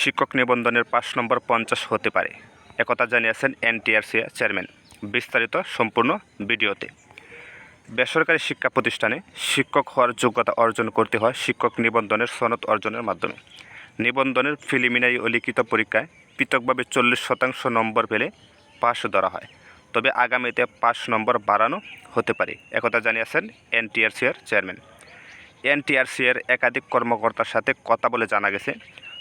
শিক্ষক নিবন্ধনের পাঁচ নম্বর পঞ্চাশ হতে পারে। একথা জানিয়েছেন এনটিআরসি চেয়ারম্যান। বিস্তারিত সম্পূর্ণ ভিডিওতে। বেসরকারি শিক্ষা প্রতিষ্ঠানে শিক্ষক হওয়ার যোগ্যতা অর্জন করতে হয় শিক্ষক নিবন্ধনের সনদ অর্জনের মাধ্যমে। নিবন্ধনের প্রিলিমিনারি ও লিখিত পরীক্ষায় পৃথকভাবে চল্লিশ শতাংশ নম্বর পেলে পাশ ধরা হয়। তবে আগামীতে পাঁচ নম্বর বাড়ানো হতে পারে, একথা জানিয়েছেন এনটিআরসি এর চেয়ারম্যান। এনটিআরসি এর একাধিক কর্মকর্তার সাথে কথা বলে জানা গেছে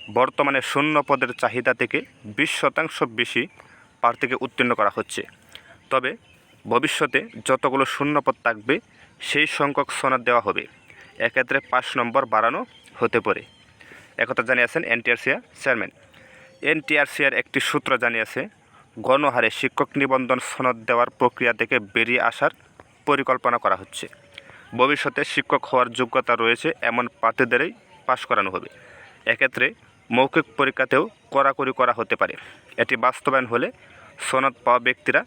বর্তমানে শূন্য পদের চাহিদা থেকে বিশ শতাংশ বেশি প্রার্থীকে উত্তীর্ণ করা হচ্ছে। তবে ভবিষ্যতে যতগুলো শূন্যপদ থাকবে, সেই সংখ্যক সনদ দেওয়া হবে। এক্ষেত্রে পাঁচ নম্বর বাড়ানো হতে পারে। একথা জানিয়েছেন এনটিআরসিআর চেয়ারম্যান। এনটিআরসিআর একটি সূত্র জানিয়েছে, গণহারে শিক্ষক নিবন্ধন সনদ দেওয়ার প্রক্রিয়া থেকে বেরিয়ে আসার পরিকল্পনা করা হচ্ছে। ভবিষ্যতে শিক্ষক হওয়ার যোগ্যতা রয়েছে এমন প্রার্থীদেরই পাশ করানো হবে। এক্ষেত্রে মৌখিক পরীক্ষাতেও কড়াকড়ি করা হতে পারে। এটি বাস্তবায়ন হলে সনদ পাওয়া ব্যক্তিরা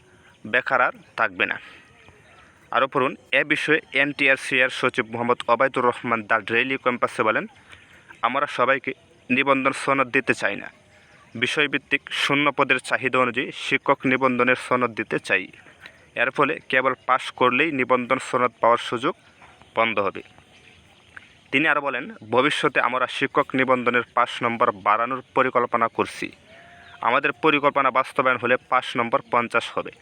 বেকার আর থাকবে না। আরও পড়ুন, এ বিষয়ে এনটিআরসিআর সচিব মোহাম্মদ অবায়দুর রহমান দ্য ডেইলি ক্যাম্পাসে বলেন, আমরা সবাইকে নিবন্ধন সনদ দিতে চাই না। বিষয়ভিত্তিক শূন্য পদের চাহিদা অনুযায়ী শিক্ষক নিবন্ধনের সনদ দিতে চাই। এর ফলে কেবল পাশ করলেই নিবন্ধন সনদ পাওয়ার সুযোগ বন্ধ হবে। তিনি আরও বলেন, ভবিষ্যতে আমরা শিক্ষক নিবন্ধনের পাঁচ নম্বর বাড়ানোর পরিকল্পনা করছি। আমাদের পরিকল্পনা বাস্তবায়ন হলে পাঁচ নম্বর পঞ্চাশ হবে।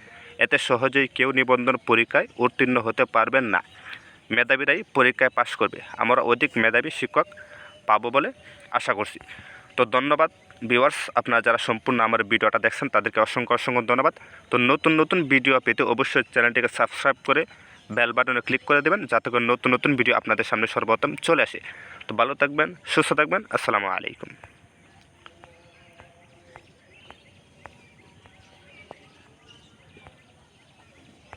এতে সহজেই কেউ নিবন্ধন পরীক্ষায় উত্তীর্ণ হতে পারবেন না। মেধাবীরাই পরীক্ষায় পাশ করবে। আমরা অধিক মেধাবী শিক্ষক পাবো বলে আশা করছি। তো ধন্যবাদ, ভিউয়ার্স। আপনারা যারা সম্পূর্ণ আমার ভিডিওটা দেখছেন, তাদেরকে অসংখ্য অসংখ্য ধন্যবাদ। তো নতুন নতুন ভিডিও পেতে অবশ্যই চ্যানেলটিকে সাবস্ক্রাইব করে বেল বাটনে ক্লিক করে দেবেন, যাতে করে নতুন নতুন ভিডিও আপনাদের সামনে সর্বপ্রথম চলে আসে। তো ভালো থাকবেন, সুস্থ থাকবেন, আসসালামু আলাইকুম।